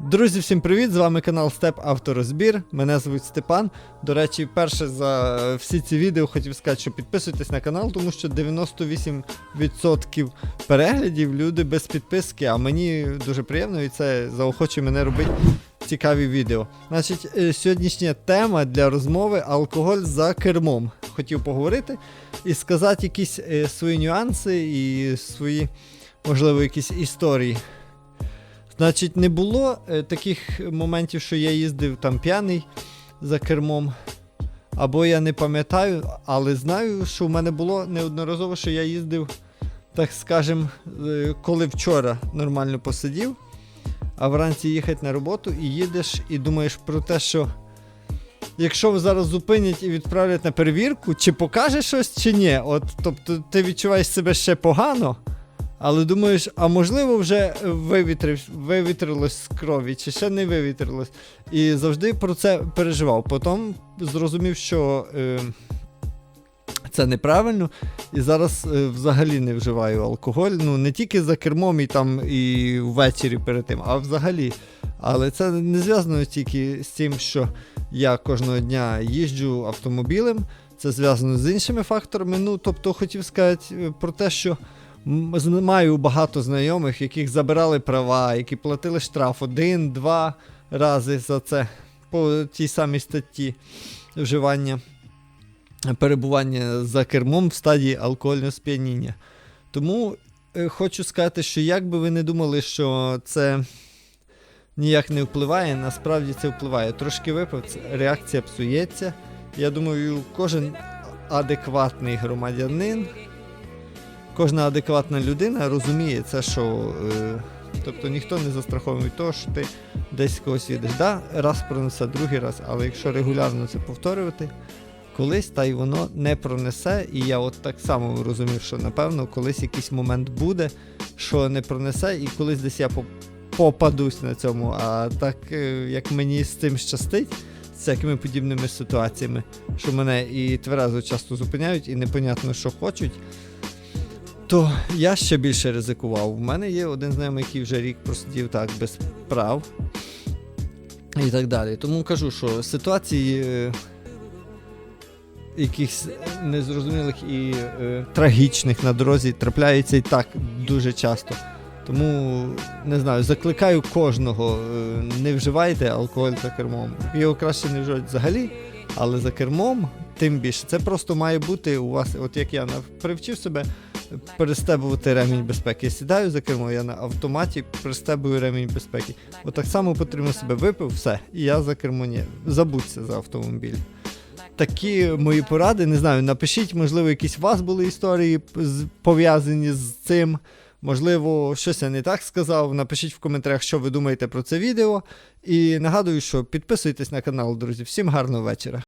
Друзі, всім привіт! З вами канал Степ Авторозбір. Мене звуть Степан. До речі, перше за всі ці відео хотів сказати, що підписуйтесь на канал, тому що 98% переглядів люди без підписки, а мені дуже приємно і це заохочує мене робити цікаві відео. Значить, е, сьогоднішня тема для розмови алкоголь за кермом. Хотів поговорити і сказати якісь е, свої нюанси і свої, можливо, якісь історії. Значить, не було е, таких моментів, що я їздив там п'яний за кермом. Або я не пам'ятаю, але знаю, що в мене було неодноразово, що я їздив, так скажем, е, коли вчора нормально посидів, а вранці їхати на роботу і їдеш і думаєш про те, що якщо зараз зупинять і відправлять на перевірку, чи покаже щось, чи ні. От, тобто ти відчуваєш себе ще погано. Але думаєш, а можливо вже вивітрив, вивітрилось з крові, чи ще не вивітрилось. І завжди про це переживав. Потім зрозумів, що е, це неправильно, і зараз е, взагалі не вживаю алкоголь. Ну не тільки за кермом і там і ввечері перед тим, а взагалі. Але це не зв'язано тільки з тим, що я кожного дня їжджу автомобілем. Це зв'язано з іншими факторами. Ну, тобто, хотів сказати е, про те, що Маю багато знайомих, яких забирали права, які платили штраф один-два рази за це по тій самій статті вживання перебування за кермом в стадії алкогольного сп'яніння. Тому е, хочу сказати, що як би ви не думали, що це ніяк не впливає, насправді це впливає. Трошки випив, реакція псується. Я думаю, кожен адекватний громадянин кожна адекватна людина розуміє це, що. Е, тобто ніхто не застрахований від того, що ти десь когось їдеш. Да, раз пронесе, другий раз, але якщо регулярно це повторювати, колись та й воно не пронесе. І я от так само розумів, що напевно колись якийсь момент буде, що не пронесе, і колись десь я попадусь на цьому. А так е, як мені з цим щастить. З всякими подібними ситуаціями, що мене і тверезо часто зупиняють, і непонятно, що хочуть то я ще більше ризикував. У мене є один знайомий, який вже рік просидів так без прав і так далі. Тому кажу, що ситуації е, якихось незрозумілих і е, трагічних на дорозі трапляються і так дуже часто. Тому не знаю, закликаю кожного, е, не вживайте алкоголь за кермом. Його краще не вживати взагалі, але за кермом, тим більше, це просто має бути у вас, от як я привчив себе перестебувати ремінь безпеки. Я сідаю за кермо, я на автоматі пристебую ремінь безпеки. От так само потрібно себе випив, все, і я за кермо ні. Забудьте за автомобіль. Такі мої поради, не знаю, напишіть, можливо, якісь у вас були історії пов'язані з цим. Можливо, щось я не так сказав. Напишіть в коментарях, що ви думаєте про це відео. І нагадую, що підписуйтесь на канал, друзі. Всім гарного вечора.